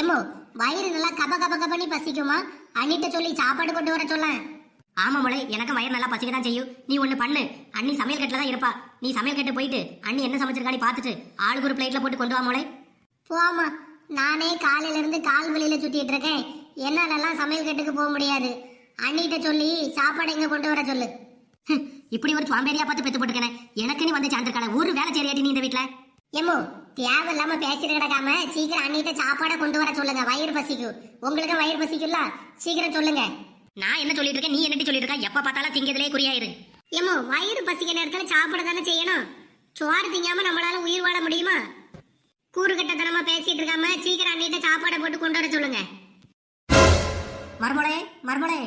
எம்மோ வயிறு நல்லா கப கப கபனி பசிக்குமா? அண்ணிட்ட சொல்லி சாப்பாடு கொண்டு வர சொல்ல ஆமா மொழி எனக்கு வயிறு நல்லா பசிக்க தான் செய்யும். நீ ஒண்ணு பண்ணு. அண்ணி சமையல் கட்டில தான் இருப்பா. நீ சமையல் கட்டு போயிட்டு அண்ணி என்ன சமைச்சிருக்காடி பார்த்துட்டு ஆளுக்கு ஒரு பிளேட்ல போட்டு கொண்டு வா மொழி போமா நானே காலையில இருந்து கால் வழியில சுத்திட்டு இருக்கேன். என்னாலலாம் சமையல் கட்டுக்கு போக முடியாது. அண்ணிட்ட சொல்லி சாப்பாடு இங்க கொண்டு வர சொல்லு. இப்படி ஒரு சுவாம்பேரியா பார்த்து பெத்து போட்டுக்கனே எனக்கு நீ வந்து சேர்ந்துருக்கான ஒரு வேலை சரியாட்டி நீ இந்த வீட்ல? எம்மோ தேவையில்லாம பேசிட்டு கிடக்காம சீக்கிரம் அண்ணிட்ட சாப்பாடை கொண்டு வர சொல்லுங்க. வயிறு பசிக்கும் உங்களுக்கு வயிறு பசிக்கும்ல சீக்கிரம் சொல்லுங்க. நான் என்ன சொல்லிட்டு இருக்கேன்? நீ என்னடி சொல்லிட்டு இருக்க? எப்ப பார்த்தாலும் திங்கதுலயே குறியாயிரு. எம்மோ வயிறு பசிக்க நேரத்துல சாப்பாடு தானே செய்யணும்? சோறு திங்காம நம்மளால உயிர் வாழ முடியுமா? கூறு கட்டத்தனமா பேசிட்டு இருக்காம சீக்கிரம் அண்ணிட்ட சாப்பாடை போட்டு கொண்டு வர சொல்லுங்க. மறுமலை மறுமலை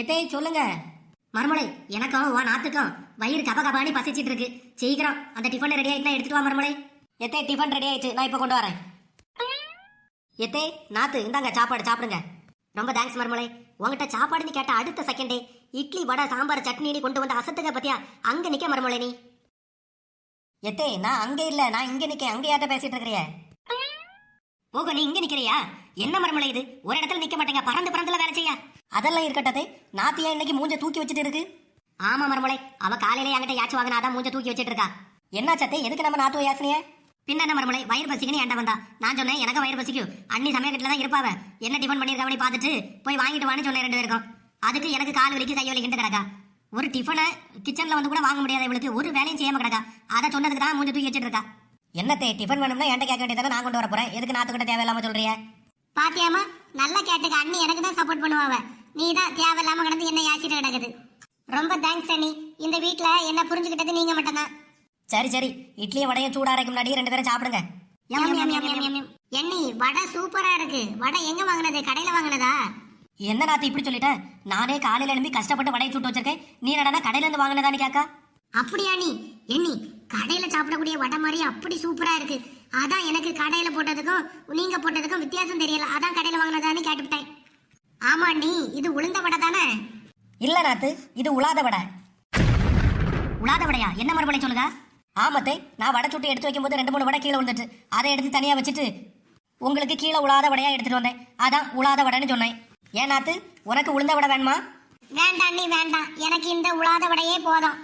எத்தே சொல்லுங்க. மறுமலை எனக்கும் உன் நாத்துக்கும் வயிறு கப கபானி பசிச்சிட்டு இருக்கு. சீக்கிரம் அந்த டிஃபன் ரெடி ஆயிட்டுனா எடுத்துட்டு வா மறுமலை எத்தே டிஃபன் ரெடி ஆயிடுச்சு. நான் இப்போ கொண்டு வரேன். எத்தே நாத்து இந்தாங்க சாப்பாடு சாப்பிடுங்க. ரொம்ப தேங்க்ஸ் மறுமலை உங்ககிட்ட சாப்பாடுன்னு கேட்ட அடுத்த செகண்டே இட்லி வடை சாம்பார் சட்னி கொண்டு வந்து அசத்துக்க பத்தியா? அங்க நிக்க மறுமலை நீ. எத்தே நான் அங்க இல்ல. நான் இங்க நிக்க அங்க யார்ட்ட பேசிட்டு இருக்கிறிய. ஓகோ நீ இங்க நிக்கிறியா? என்ன மரமலை இது? ஒரு இடத்துல நிக்க மாட்டேங்க. பறந்து பறந்துல வேலை செய்யா? அதெல்லாம் இருக்கட்டதே. நாத்தியா இன்னைக்கு மூஞ்ச தூக்கி வச்சுட்டு இருக்கு? ஆமா மரமலை அவ காலையில என்கிட்ட யாச்சு வாங்கினாதான் மூஞ்ச தூக்கி வச்சிட்டு இருக்கா. என்ன சத்தே எதுக்கு நம்ம நாத்து யாசனையே? பின்ன மரமலை வயிறு பசிக்குன்னு என்கிட்ட வந்தா. நான் சொன்னேன் எனக்கு வயிறு பசிக்கும். அண்ணி சமயக்கட்டில தான் இருப்பாவ. என்ன டிஃபன் பண்ணிருக்காவனி பார்த்துட்டு போய் வாங்கிட்டு வான்னு சொன்னேன் ரெண்டு பேருக்கும். அதுக்கு எனக்கு கால் வலிக்கு கை வலிக்கிட்டு கிடக்கா. ஒரு டிஃபனை கிச்சன்ல வந்து கூட வாங்க முடியாத இவளுக்கு. ஒரு வேலையும் செய்யாம கிடக்கா. அதை சொன்னதுக்கு தான் மூஞ்சி தூக்கி வச்சிட்டு இருக்கா. என்னத்தே டிஃபன் வேணும்னா என்கிட்ட கேட்க வேண்டியதானே நான் கொண்டு வர போறேன். எதுக்கு நாத்து கூட தேவையில்லாம சொல்றிய பாத்தியாமா நல்லா கேட்டுக்க. அண்ணி எனக்கு தான் சப்போர்ட் பண்ணுவாவ. நீ தான் தேவையில்லாம கிடந்து என்ன யாச்சிட்டு கிடக்குது. ரொம்ப தேங்க்ஸ் அண்ணி. இந்த வீட்ல என்ன புரிஞ்சுக்கிட்டது நீங்க மட்டும்தான். சரி சரி. இட்லியும் வடையும் சூடா இருக்கு முன்னாடி ரெண்டு பேரும் சாப்பிடுங்க. எண்ணி வடை சூப்பரா இருக்கு. வடை எங்க வாங்குனது? கடையில வாங்குனதா? என்ன நாத்து இப்படி சொல்லிட்ட? நானே காலையில எழும்பி கஷ்டப்பட்டு வடையை சுட்டு வச்சிருக்கேன். நீ என்னடா கடையில இருந்து வாங்கினதான்னு கேக்கா அப்படியா நீ? எண்ணி கடையில சாப்பிடக்கூடிய வடை மாதிரி அப்படி சூப்பரா இருக்கு. அதான் எனக்கு கடையில போட்டதுக்கும் நீங்க போட்டதுக்கும் வித்தியாசம் தெரியல. அதான் கடையில வாங்கினதான்னு கேட்டுவிட்டேன். ஆமா நீ இது உளுந்த வடை தானே? இல்ல நாத்து இது உலாத வடை. உலாத வடையா? என்ன மறுபடி சொல்லுங்க? ஆமத்தை நான் வடை சுட்டு எடுத்து வைக்கும்போது ரெண்டு மூணு வடை கீழே விழுந்துட்டு அதை எடுத்து தனியாக வச்சுட்டு உங்களுக்கு கீழே உலாத வடையாக எடுத்துட்டு வந்தேன். அதான் உலாத வடைன்னு சொன்னேன். ஏன் நாத்து உனக்கு உளுந்த வடை வேணுமா? வேண்டாம் நீ வேண்டாம். எனக்கு இந்த உலாத வடையே போதும்.